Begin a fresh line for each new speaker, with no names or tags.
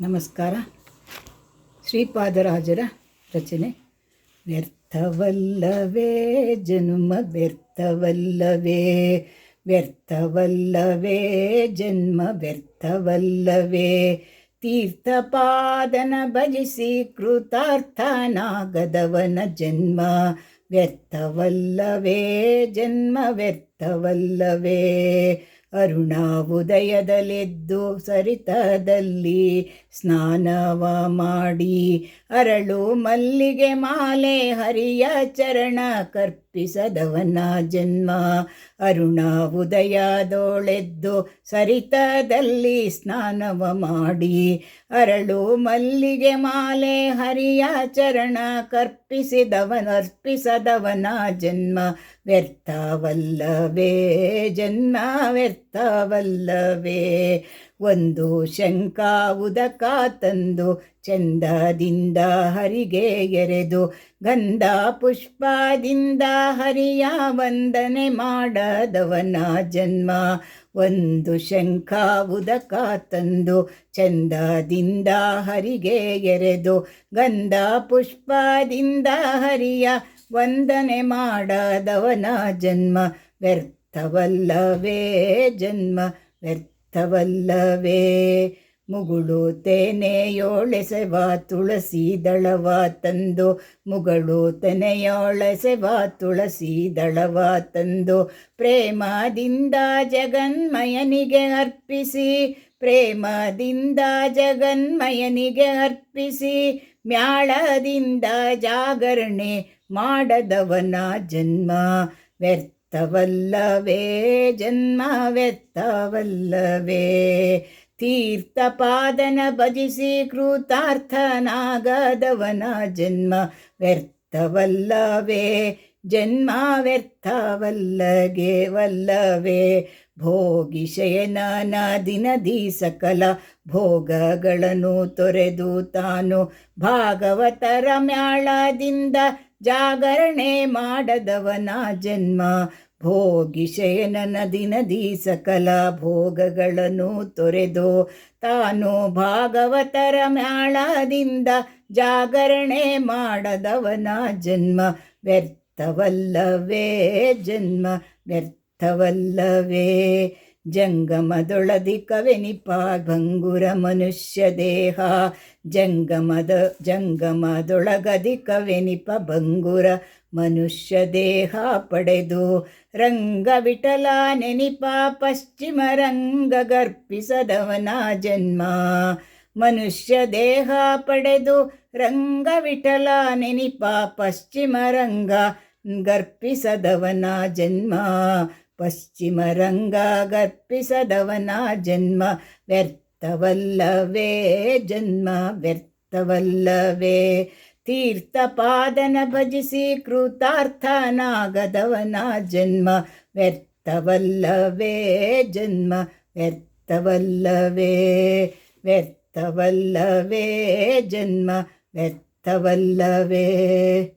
ನಮಸ್ಕಾರ. ಶ್ರೀಪಾದರಾಜರ ರಚನೆ. ವ್ಯರ್ಥವಲ್ಲವೇ, ಜನ್ಮ ವ್ಯರ್ಥವಲ್ಲವೇ ವ್ಯರ್ಥವಲ್ಲವೇ, ಜನ್ಮ ವ್ಯರ್ಥವಲ್ಲವೇ, ತೀರ್ಥಪಾದನ ಭಜಿಸಿ ಕೃತಾರ್ಥನಾಗದವನ ಜನ್ಮ ವ್ಯರ್ಥವಲ್ಲವೇ ಜನ್ಮ ವ್ಯರ್ಥವಲ್ಲವೇ. ಅರುಣಾವುದಯದಲೆದ್ದು ಸರಿತದಲ್ಲಿ ಸ್ನಾನವ ಮಾಡಿ ಅರಳು ಮಲ್ಲಿಗೆ ಮಾಲೆ ಹರಿಯ ಚರಣ ಕರ್ಪಿಸದವನ ಜನ್ಮ. ಅರುಣ ಉದಯದೋಳೆದ್ದು ಸರಿತದಲ್ಲಿ ಸ್ನಾನವ ಮಾಡಿ ಅರಳು ಮಲ್ಲಿಗೆ ಮಾಲೆ ಹರಿಯ ಚರಣ ಕರ್ಪಿಸಿದವನ ಅರ್ಪಿಸದವನ ಜನ್ಮ. ವ್ಯರ್ಥವಲ್ಲವೇ, ಜನ್ಮ ವ್ಯರ್ಥವಲ್ಲವೇ. ಒಂದು ಶಂಕ ಉದಕ ತಂದು ಚಂದದಿಂದ ಹರಿಗೆ ಎರೆದು, ಗಂಧ ಪುಷ್ಪದಿಂದ ಹರಿಯ ವಂದನೆ ಮಾಡದವನ ಜನ್ಮ. ಒಂದು ಶಂಖ ಉದಕ ತಂದು ಚಂದದಿಂದ ಹರಿಗೆ ಎರೆದು, ಗಂಧ ಪುಷ್ಪದಿಂದ ಹರಿಯ ವಂದನೆ ಮಾಡದವನ ಜನ್ಮ ವ್ಯರ್ಥವಲ್ಲವೇ ಜನ್ಮ ವ್ಯರ್ಥವಲ್ಲವೇ. ಮುಗುಳು ತೆನೆಯೋಳೆಸೆವ ತುಳಸಿ ದಳವ ತಂದು ಮುಗಳು ತೆನೆಯೋಳೆಸೆವ ತುಳಸಿ ದಳವ ತಂದು ಪ್ರೇಮದಿಂದ ಜಗನ್ಮಯನಿಗೆ ಅರ್ಪಿಸಿ, ಪ್ರೇಮದಿಂದ ಜಗನ್ಮಯನಿಗೆ ಅರ್ಪಿಸಿ, ಮ್ಯಾಳದಿಂದ ಜಾಗರಣೆ ಮಾಡದವನ ಜನ್ಮ ವ್ಯರ್ಥವಲ್ಲವೇ ಜನ್ಮ ವ್ಯರ್ಥವಲ್ಲವೇ. ತೀರ್ಥಪಾದನ ಭಜಿಸಿ ಕೃತಾರ್ಥನಾಗದವನ ಜನ್ಮ ವ್ಯರ್ಥವಲ್ಲವೇ. ಜನ್ಮ ವ್ಯರ್ಥವಲ್ಲಗೆ ವಲ್ಲವೇ ಶಯನನ ದಿನದಿ ಸಕಲ ಭೋಗಗಳನ್ನು ತೊರೆದು ತಾನು ಭಾಗವತರ ಮ್ಯಾಳದಿಂದ ಜಾಗರಣೆ ಮಾಡದವನ ಜನ್ಮ. ಭೋಗಿ ಶಯನನ ದಿನದಿ ಸಕಲ ಭೋಗಗಳನ್ನು ತೊರೆದು ತಾನು ಭಾಗವತರ ಮ್ಯಾಳದಿಂದ ಜಾಗರಣೆ ಮಾಡದವನ ಜನ್ಮ. ವ್ಯರ್ಥವಲ್ಲವೇ ಜನ್ಮ, ವ್ಯರ್ಥವಲ್ಲವೇ ಜಂಗಮದೊಳದಿ ಕವೆನಿಪ ಭಂಗುರ ಮನುಷ್ಯ ದೇಹ, ಜಂಗಮದ ಜಂಗಮದೊಳಗದಿ ಕವೆನಿಪ ಭಂಗುರ ಮನುಷ್ಯ ದೇಹ ಪಡೆದು ರಂಗ ವಿಠಲ ನೆನಿಪ ಪಶ್ಚಿಮ ರಂಗ ಗರ್ಪಿಸದವನ ಜನ್ಮ. ಮನುಷ್ಯ ದೇಹ ಪಡೆದು ರಂಗ ವಿಠಲ ನೆನಿಪ ಪಶ್ಚಿಮ ರಂಗ ಗರ್ಪಿಸದವನ ಜನ್ಮ ಪಶ್ಚಿಮ ರಂಗ ಗರ್ಪಿಸದವನ ಜನ್ಮ, ವ್ಯರ್ಥವಲ್ಲವೇ ಜನ್ಮ, ವ್ಯರ್ಥವಲ್ಲವೇ. ತೀರ್ಥಪಾದನ ಭಜಿಸಿ ಕೃತಾರ್ಥನಾಗದವನ ಜನ್ಮ, ವ್ಯರ್ಥವಲ್ಲವೇ ಜನ್ಮ, ವ್ಯರ್ಥವಲ್ಲವೇ. ವ್ಯರ್ಥವಲ್ಲವೇ ಜನ್ಮ, ವ್ಯರ್ಥವಲ್ಲವೇ.